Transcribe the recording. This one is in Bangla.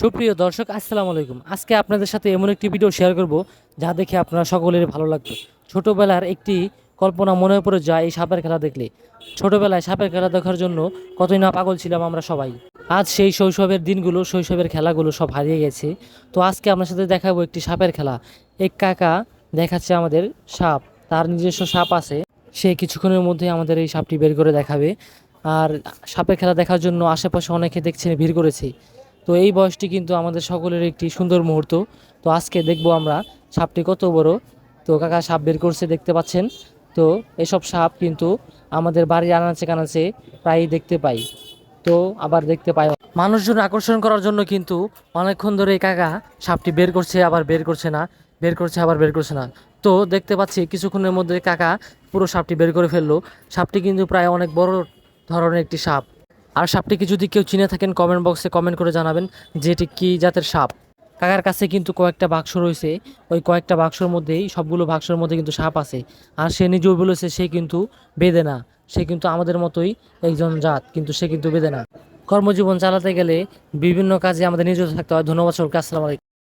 সুপ্রিয় দর্শক, আসসালামু আলাইকুম। আজকে আপনাদের সাথে এমন একটি ভিডিও শেয়ার করব যা দেখে আপনারা সকলের ভালো লাগবে। ছোটবেলার একটি কল্পনা মনে পড়ে যায় এই সাপের খেলা দেখলে। ছোটবেলায় সাপের খেলা দেখার জন্য কতই না পাগল ছিলাম আমরা সবাই। আজ সেই শৈশবের দিনগুলো, শৈশবের খেলাগুলো সব হারিয়ে গেছে। তো আজকে আপনার সাথে দেখাবো একটি সাপের খেলা। এক কাকা দেখাচ্ছে আমাদের সাপ। তার নিজস্ব সাপ আছে। সে কিছুক্ষণের মধ্যে আমাদের এই সাপটি বের করে দেখাবে। আর সাপের খেলা দেখার জন্য আশেপাশে অনেকে দেখছেন, ভিড় করেছে। তো এই বয়সটি কিন্তু আমাদের সকলের একটি সুন্দর মুহূর্ত। তো আজকে দেখব আমরা সাপটি কত বড়। তো কাকা সাপ বের করছে, দেখতে পাচ্ছেন? তো এসব সাপ কিন্তু আমাদের বাড়ির আনাচে কানাচে প্রায়ই দেখতে পাই। তো আবার দেখতে পাই। মানুষজন আকর্ষণ করার জন্য কিন্তু অনেকক্ষণ ধরে কাকা সাপটি বের করছে, আবার বের করছে না, বের করছে, আবার বের করছে না। তো দেখতে পাচ্ছি কিছুক্ষণের মধ্যে কাকা পুরো সাপটি বের করে ফেলল। সাপটি কিন্তু প্রায় অনেক বড় ধরনের একটি সাপ। আর সাপটিকে যদি কেউ চিনে থাকেন কমেন্ট বক্সে কমেন্ট করে জানাবেন যে এটি কী জাতের সাপ। কাকার কাছে কিন্তু কয়েকটা বাক্স রয়েছে। ওই কয়েকটা বাক্সর মধ্যেই, সবগুলো বাক্সর মধ্যে কিন্তু সাপ আছে। আর সে নিজেও বলেছে, সে কিন্তু বেদে না। সে কিন্তু আমাদের মতোই একজন জাত, কিন্তু সে কিন্তু বেদে না। কর্মজীবন চালাতে গেলে বিভিন্ন কাজে আমাদের নিজেও থাকতে হয়। ধন্যবাদ সরকার আসসালামু আলাইকুম।